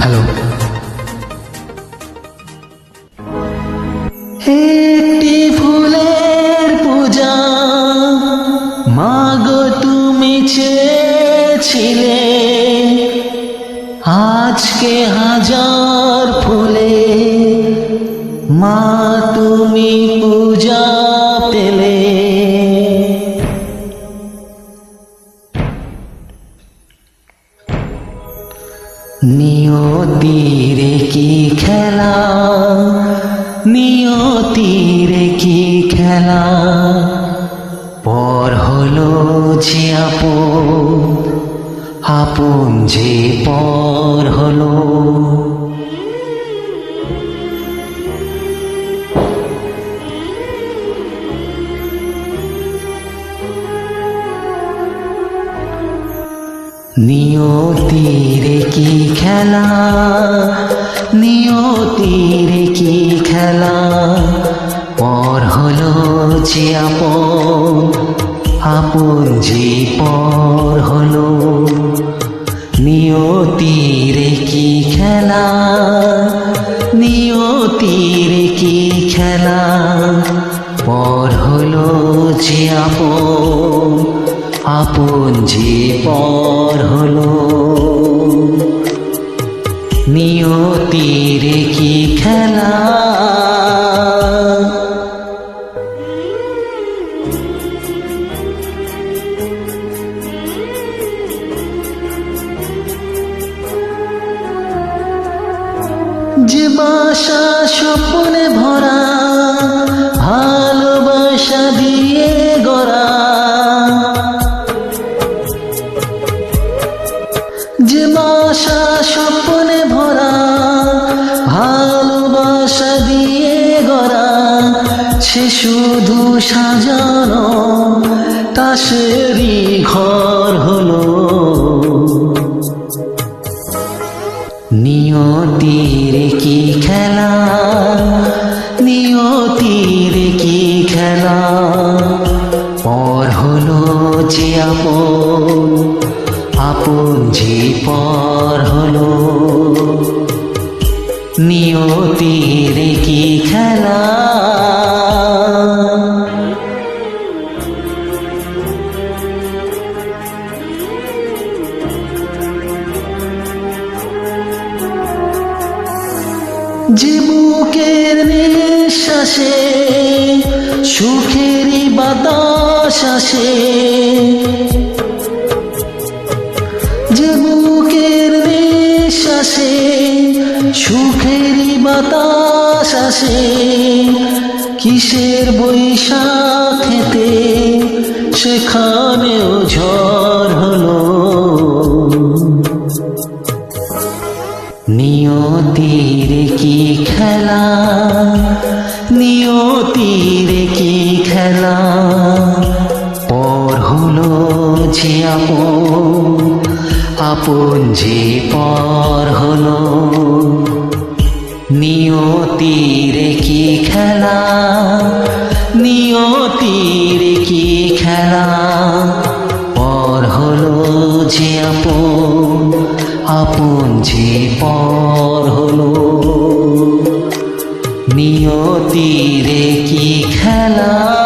Hello. একটি ফুলের পূজা মাগো তুমি চেয়েছিলে। আজকে হাজার ফুলে মা তুমি পূজা নিয়তিরে কি খেলা? নিয়তিরে কি খেলা? পর হলো যে আপন আপন যে পর হলো। নিয়তিরে কি খেলা? নিয়তিরে কি খেলা? পর হলো যে আপন আপন যে পর হলো। নিয়তিরে কি খেলা? নিয়তিরে কি খেলা? পর হলো যে আপন আপন যে পর হলো। নিয়তিরে কি খেলা। যে বাসা স্বপ্নে ভরা বাসা স্বপ্নে ভরা, ভালোবাসা দিয়ে গড়া, সে শুধু সাজানো তাসেরই ঘর হলো। নিয়তির কি খেলা, নিয়তির কি খেলা, পর হলো যে আপন আপন যে পর হলো। নিয়তির কি খেলা? যে বুকের নিঃশ্বাসে সুখেরই বাতাস আসে। নিঃশ্বাসে সুখেরই বাতাস আসে, কিসের বৈশাখেতে সেখানেও ঝড় হলো। নিয়তির কি খেলা? নিয়তির কি খেলা? পর হলো যে আপন আপন যে পর হলো। রে কি খেলা? নিয়তির কি খেলা? পর হল যে আপন আপন যে পর হলো। রে কি খেলা?